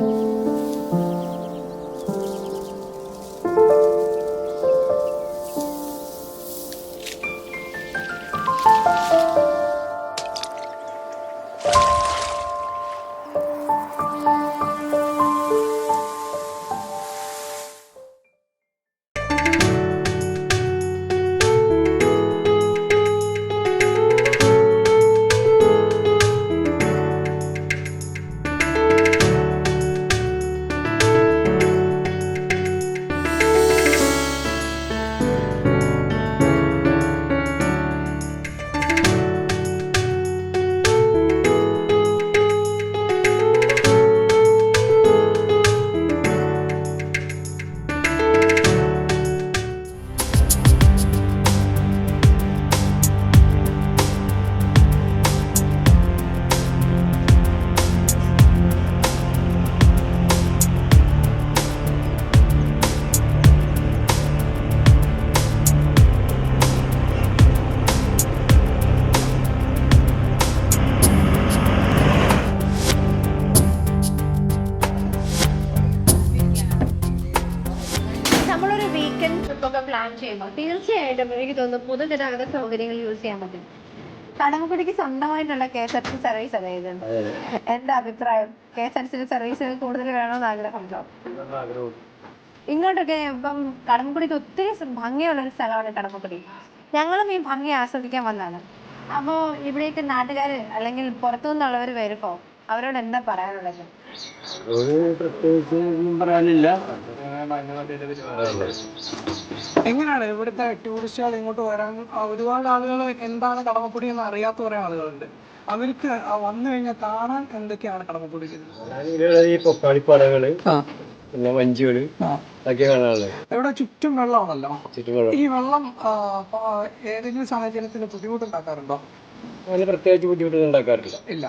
you നമ്മളൊരു weekend trip ഒക്കെ plan ചെയ്യുമ്പോൾ തീർച്ചയായിട്ടും എനിക്ക് തോന്നുന്നു പൊതുഗതാഗത സൗകര്യങ്ങൾ യൂസ് ചെയ്യാൻ പറ്റും. കടമക്കുടിക്ക് സ്വന്തമായിട്ടുള്ള K S R T service അതായത് എന്റെ അഭിപ്രായം? K S R T service കൂടുതൽ വേണമെന്ന് ആഗ്രഹമുണ്ടോ? ഇങ്ങോട്ടൊക്കെ ഇപ്പം കടമക്കുടിക്ക് ഒത്തിരി ഭംഗിയുള്ള ഒരു സ്ഥലമാണ് കടമക്കുടി. ഞങ്ങളും ഈ ഭംഗി ആസ്വദിക്കാൻ വന്നതാണ്. അപ്പോൾ ഇവിടേക്ക് നാട്ടുകാർ അല്ലെങ്കിൽ പുറത്തു നിന്നുള്ളവര് വരുമ്പോ അവരോട് എന്താ പറയാനുള്ളത്? ഒരു പ്രത്യേകിച്ച് പറയാനില്ല. എങ്ങനെയാണ് ഇവിടുത്തെ ടൂറിസ്റ്റുകൾ ഇങ്ങോട്ട് വരാൻ? ഒരുപാട് ആളുകൾ എന്താണ് കടമപ്പുടി എന്ന് അറിയാത്ത കുറെ ആളുകളുണ്ട്. അവർക്ക് വന്നു കഴിഞ്ഞാൽ കാണാൻ എന്തൊക്കെയാണ് ഇങ്ങനെയുള്ള ഈ പൊക്കാളിപ്പാടകൾ പിന്നെ വഞ്ചികൾ അതൊക്കെ കാണാനുള്ളത് ഇവിടെ ചുറ്റും വെള്ളമാണല്ലോ? ഈ വെള്ളം ഏതെങ്കിലും സാഹചര്യത്തിന് ബുദ്ധിമുട്ടുണ്ടാക്കാറുണ്ടോ? അങ്ങനെ പ്രത്യേകിച്ച് ബുദ്ധിമുട്ടൊന്നും ഉണ്ടാക്കാറില്ല. ഇല്ല.